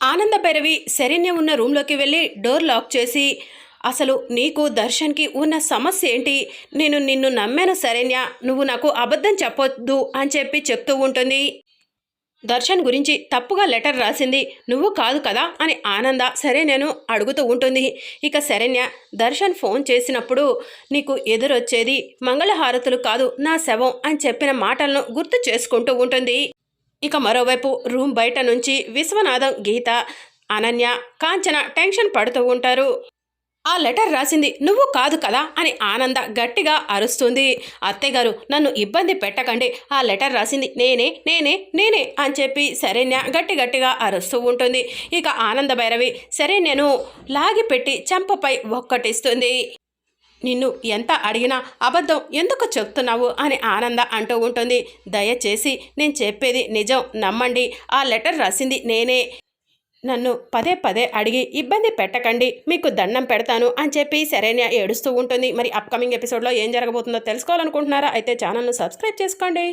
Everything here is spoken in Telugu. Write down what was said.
ఆనంద భైరవి శరణ్య ఉన్న రూమ్లోకి వెళ్ళి డోర్ లాక్ చేసి అసలు నీకు దర్శన్కి ఉన్న సమస్య ఏంటి? నేను నిన్ను నమ్మాను శరణ్య. నువ్వు నాకు అబద్ధం చెప్పొద్దు అని చెప్పి చెప్తూ ఉంటుంది. దర్శన్ గురించి తప్పుగా లెటర్ రాసింది నువ్వు కాదు కదా అని ఆనంద శరణ్యను అడుగుతూ ఉంటుంది. ఇక శరణ్య దర్శన్ ఫోన్ చేసినప్పుడు నీకు ఎదురొచ్చేది మంగళహారతులు కాదు నా శవం అని చెప్పిన మాటలను గుర్తు చేసుకుంటూ ఉంటుంది. ఇక మరోవైపు రూమ్ బయట నుంచి విశ్వనాథం గీత అనన్య కాంచన టెన్షన్ పడుతూ ఉంటారు. ఆ లెటర్ రాసింది నువ్వు కాదు కదా? అని ఆనంద గట్టిగా అరుస్తుంది. అత్తయ్యగారు నన్ను ఇబ్బంది పెట్టకండి. ఆ లెటర్ రాసింది నేనే నేనే నేనే అని చెప్పి శరణ్య గట్టి గట్టిగా అరుస్తూ ఉంటుంది. ఇక ఆనంద భైరవి సరే నేను లాగిపెట్టి చెంపపై ఒక్కటిస్తుంది. నిన్ను ఎంత అడిగినా అబద్ధం ఎందుకు చెప్తున్నావు అని ఆనంద అంటూ ఉంటుంది. దయచేసి నేను చెప్పేది నిజం నమ్మండి. ఆ లెటర్ రాసింది నేనే. నన్ను పదే పదే అడిగి ఇబ్బంది పెట్టకండి మీకు దండం పెడతాను అని చెప్పి సరైన ఏడుస్తూ ఉంటుంది. మరి అప్కమింగ్ ఎపిసోడ్లో ఏం జరగబోతుందో తెలుసుకోవాలనుకుంటున్నారా? అయితే ఛానల్ను సబ్స్క్రైబ్ చేసుకోండి.